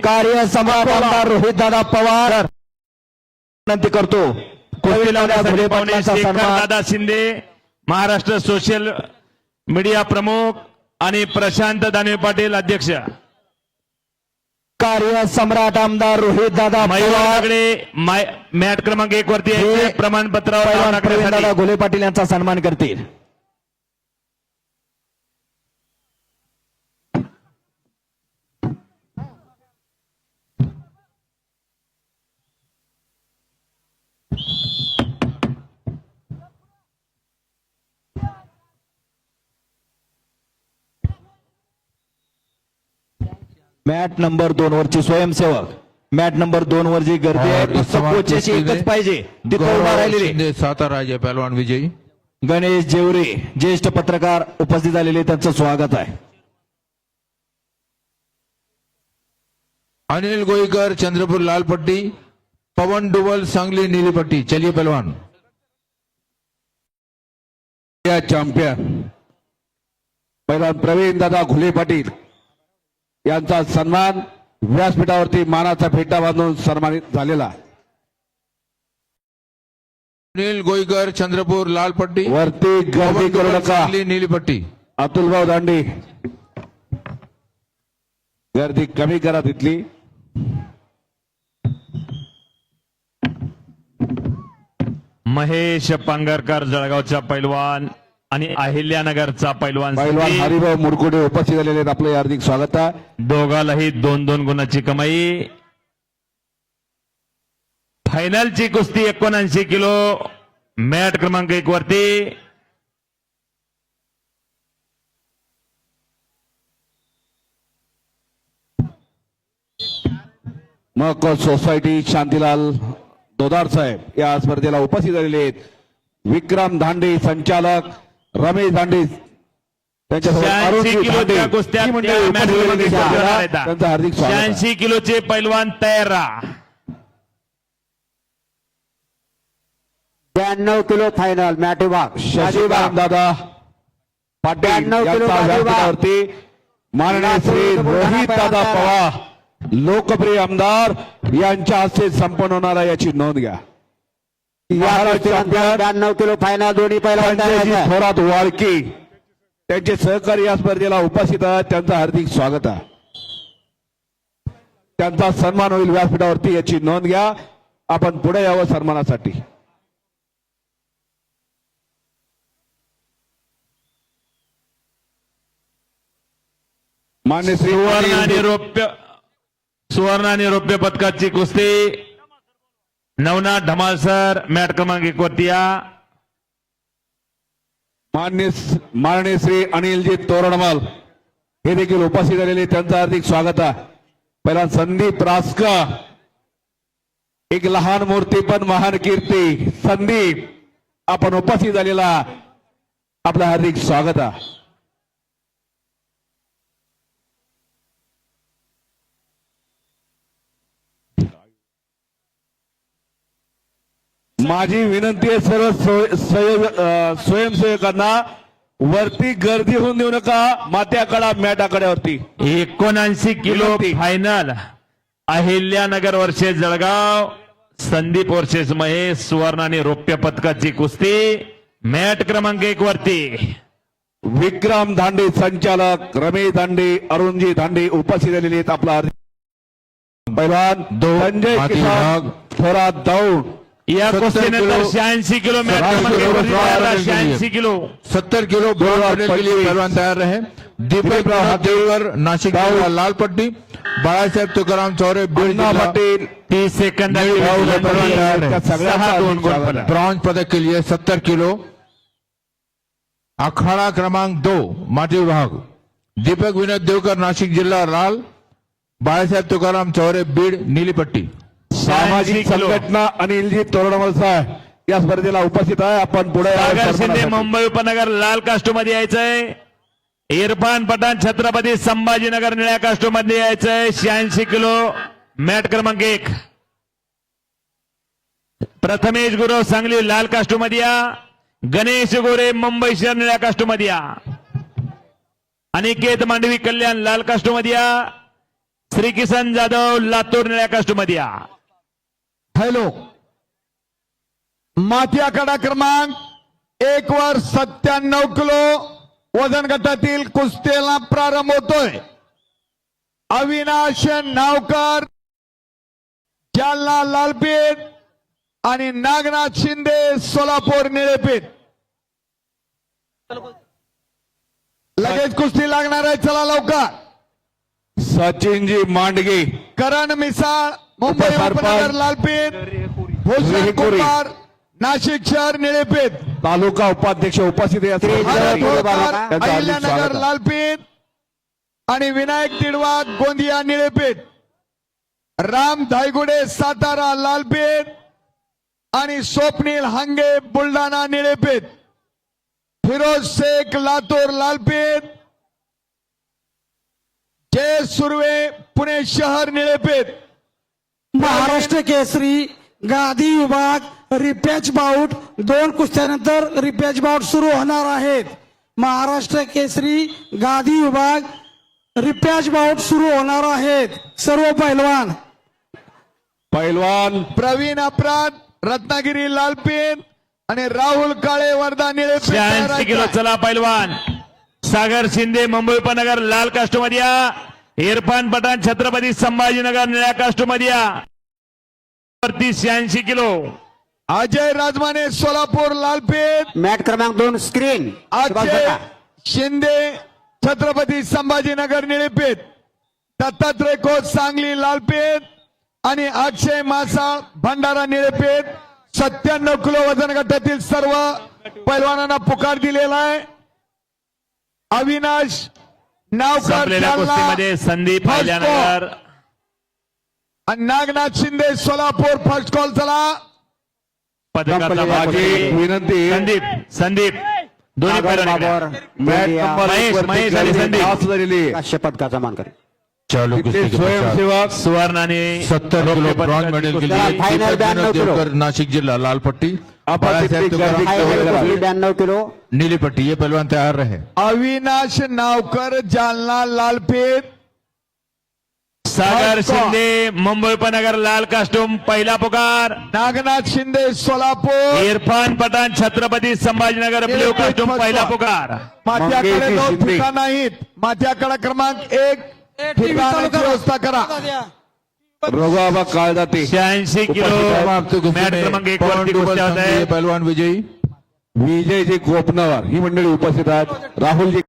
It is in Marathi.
कार्य सम्राट आमदार रोहित दादा पवार। विनंती करतो. दादा शिंदे महाराष्ट्र सोशल मीडिया प्रमुख आणि प्रशांत दानवे पाटील अध्यक्ष. कार्य सम्राट आमदार रोहित दादा मयूर पवार. आगडे माय- मॅट क्रमांक एक वरती हे प्रमाणपत्रावर दादा घोले पाटील यांचा सन्मान करतील. मॅट नंबर दोन वरची स्वयंसेवक. मॅट नंबर दोन वर जी गर्दी आहे. फक्त एकच पाहिजे. तिथे उभा गौरव राहिलेले. शिंदे सातारा पहलवान विजयी. गणेश जेवरे ज्येष्ठ पत्रकार उपस्थित झालेले त्यांचं स्वागत आहे. अनिल गोईकर चंद्रपुर लाल पट्टी पवन डुबल सांगली नीली पट्टी चलिए पहलवान. चॅम्पियन. पहिला प्रवीण दादा घुले पाटील. यांचा सन्मान व्यासपीठावरती मानाचा फेटा बांधून सन्मानित झालेला अनिल गोईकर चंद्रपुर लाल पट्टी वरती गर्दी करू नका. नीली पट्टी अतुलभाऊ दांडी. गर्दी कमी करा तिथली. महेश पांगरकर जळगावचा पैलवान. आणि अहिल्यानगरचा पैलवान पहिलवान संदीप. हरिभाऊ मुरकुडे उपस्थित झालेले आहेत. आपले हार्दिक स्वागत आहे. दोघालाही दोन दोन गुणाची कमाई. फायनलची कुस्ती एकोणऐंशी किलो. मॅट क्रमांक एक वरती. मग सोसायटी शांतीलाल दोदार साहेब या स्पर्धेला उपस्थित झालेले आहेत. विक्रम धांडे संचालक. रमेश धांडे त्यांच्यासोबत 86 अरुणजी धांडे किलोच्या कुस्त्या मंडळी त्या उपस्थित मॅच क्रमांक झालेली एक वरती होणार आहेत. आहेत. त्यांचं हार्दिक स्वागत आहे. शहाऐंशी किलोचे पैलवान तयार राहा ब्याण्णव किलो फायनल मॅट विभाग शशिकांत दादा पाटील. व्यासपीठावरती माननीय श्री रोहित दादा पवार लोकप्रिय आमदार यांच्या हस्ते संपन्न होणारा याची नोंद घ्या ब्याण्णव किलो फायनल दोन्ही पहिला थोरात वाळकी त्यांचे सहकारी या स्पर्धेला उपस्थित आहेत. त्यांचं हार्दिक स्वागत आहे. त्यांचा सन्मान होईल व्यासपीठावरती याची नोंद घ्या. आपण पुढे यावं सन्मानासाठी. मान्य श्री सुवर्ण आणि रौप्य सुवर्ण आणि रौप्य पदकाची कुस्ती. नवनाथ ढमालसर मॅट क्रमांक एक वरती या. मान्य माननीय श्री अनिलजी तोरणमल हे देखील उपस्थित झालेले त्यांचं हार्दिक स्वागत आहे. पहिला संदीप रासका एक लहान मूर्ती पण महान कीर्ती. संदीप आपण उपस्थित झालेला आपलं हार्दिक स्वागत आहे. माझी विनंती आहे सर्व स्वयंसेवकांना वरती गर्दी होऊन देऊ नका मात्याकडा मॅटाकड्यावरती एकोणऐंशी किलो. फायनल. अहिल्यानगर वर्षे जळगाव संदीप वर्षेस महेश सुवर्ण आणि रौप्य पदकाची कुस्ती. मॅट क्रमांक एक वरती. विक्रम धांडे संचालक रमेश धांडे अरुणजी धांडे उपस्थित झालेले आहेत आपला पैलवान संजय किसान. थोरात दौड या 70 कुस्तीनंतर किलो. शहाऐंशी किलो मॅट सत्तर क्रमांक एक किलो वरती ब्रॉन्झ तयार मेडल के लिए. शहाऐंशी किलो सत्तर किलो ब्रॉन्ज मेडल के लिए पच्चीस. पहलवान तैयार रहे दीपक राव देवगर नाशिक दाऊद. जिल्हा लाल पट्टी बाळासाहेब तुकाराम चौरे बीड अण्णा जिल्हा पाटील तीस सेकंदात नाही, भाऊ, विजयी नाही, पदक. तयार आहे. त्या सगळ्यांचा सहा दोन हार्दिक गुण स्वागत पदक. आहे. ब्रॉन्ज पदक के लिए सत्तर किलो अखाड़ा क्रमांक दो माटी विभाग दीपक विनोद देवकर नाशिक जिल्हा लाल बाळासाहेब तुकाराम चौरे बीड नीली पट्टी सामाजिक 86 किलो. संघटना अनिलजी तोरणमल साहेब या स्पर्धेला उपस्थित आहे. आपण पुढे शिंदे. मुंबई उपनगर लाल कास्टोमध्ये यायचंय. इरफान पठाण छत्रपती संभाजीनगर निळ्या कास्टोमध्ये यायचंय. शहाऐंशी किलो मॅट क्रमांक एक. प्रथमेश गुरव सांगली लाल कास्टोमध्ये या. गणेश गोरे मुंबई शहर निळ्या कास्टोमध्ये या. अनिकेत मांडवी कल्याण लाल कास्टोमध्ये या. श्री किसन जाधव लातूर निळ्या कास्टमध्ये या. हॅलो. माथी आखाडा क्रमांक एक वर सत्त्याण्णव किलो वजन गटातील कुस्तीला प्रारंभ होतोय. अविनाश नावकर जालना लालपेठ आणि नागनाथ शिंदे सोलापूर निळेपेठ. लगेच कुस्ती लागणार आहे चला लवकर. सचिनजी मांडगे. करण मिसाळ मुंबई. उपनगर लालपेठ भूषण नाशिक शहर निळेपेठ तालुका उपाध्यक्ष उपस्थित अहिल्यानगर. लालपेठ आणि विनायक तिडवा गोंदिया निळेपेठ राम धायगुडे सातारा लालपेठ आणि स्वप्नील हांगे बुलढाणा निळेपेठ फिरोज शेख लातूर लालपेठ जय सुर्वे पुणे शहर निळेपेठ महाराष्ट्र केसरी गादी विभाग रिपॅच बाऊट दोन कुस्त्यानंतर रिपॅच बाऊट सुरू होणार आहेत. महाराष्ट्र केसरी गादी विभाग रिपॅच बाऊट सुरू होणार आहेत. सर्व पैलवान. पैलवान. प्रवीण अपराध रत्नागिरी लालपेठ आणि राहुल काळे वर्धा शहाऐंशी किलो चला पैलवान. सागर शिंदे मुंबई उपनगर लाल कास्टमध्ये या इरफान पठाण छत्रपती संभाजीनगर निळ्या कास्टमध्ये या वरती शहाऐंशी किलो. अजय राजमाने सोलापूर लालपेठ. मॅट क्रमांक दोन स्क्रीन. अजय. शिंदे छत्रपती संभाजीनगर निळेपेठ. दत्तात्रय खोत सांगली लालपेठ. आणि अक्षय मासाळ भंडारा निळेपेठ. सत्त्याण्णव किलो वजन गटातील सर्व पैलवानांना पुकार दिलेला आहे. अविनाश नावकर संदीप आणि नागनाथ शिंदे सोलापूर फ़र्स्ट कॉल चला। पदकाचा विनंती। संदीप संदीप। दोन्ही सागर पैलवान मॅट नंबर महेश, एक महेश आणि खेळाडू संदीप. पास झालेली काश्य पदकाचा मानकरी चालू तिथले के पश्चात स्वयंसेवक सुवर्ण आणि सत्तर किलो रौप्य ब्रॉन्ज पदकाची मेडल के कुस्ती. लिए फाइनल दीपक ब्याण्णव विनोद किलो. देवकर नासिक जिला लाल पट्टी. बाळासाहेब तुकाराम ब्याण्णव किलो. नीली पट्टी ये पहलवान तैयार रहे अविनाश नावकर जालना लालपेठ सागर शिंदे मुंबई उपनगर लाल कास्टूम पहिला पुकार. नागनाथ शिंदे सोलापूर. इरफान पठाण छत्रपती संभाजीनगर ब्ल्यू कास्टूम पहिला पुकार. माथ्याकडे मंगेश दोन. ठिकाण नाहीत माथ्याकडे क्रमांक एक ठिकाणाची व्यवस्था करा. रघुआबा काळदाते शहाऐंशी किलो. मॅट क्रमांक एक वरती कुस्त्या होत आहे पहलवान विजयी. विजयजी गोपनवर ही मंडळी उपस्थित आहेत. राहुलजी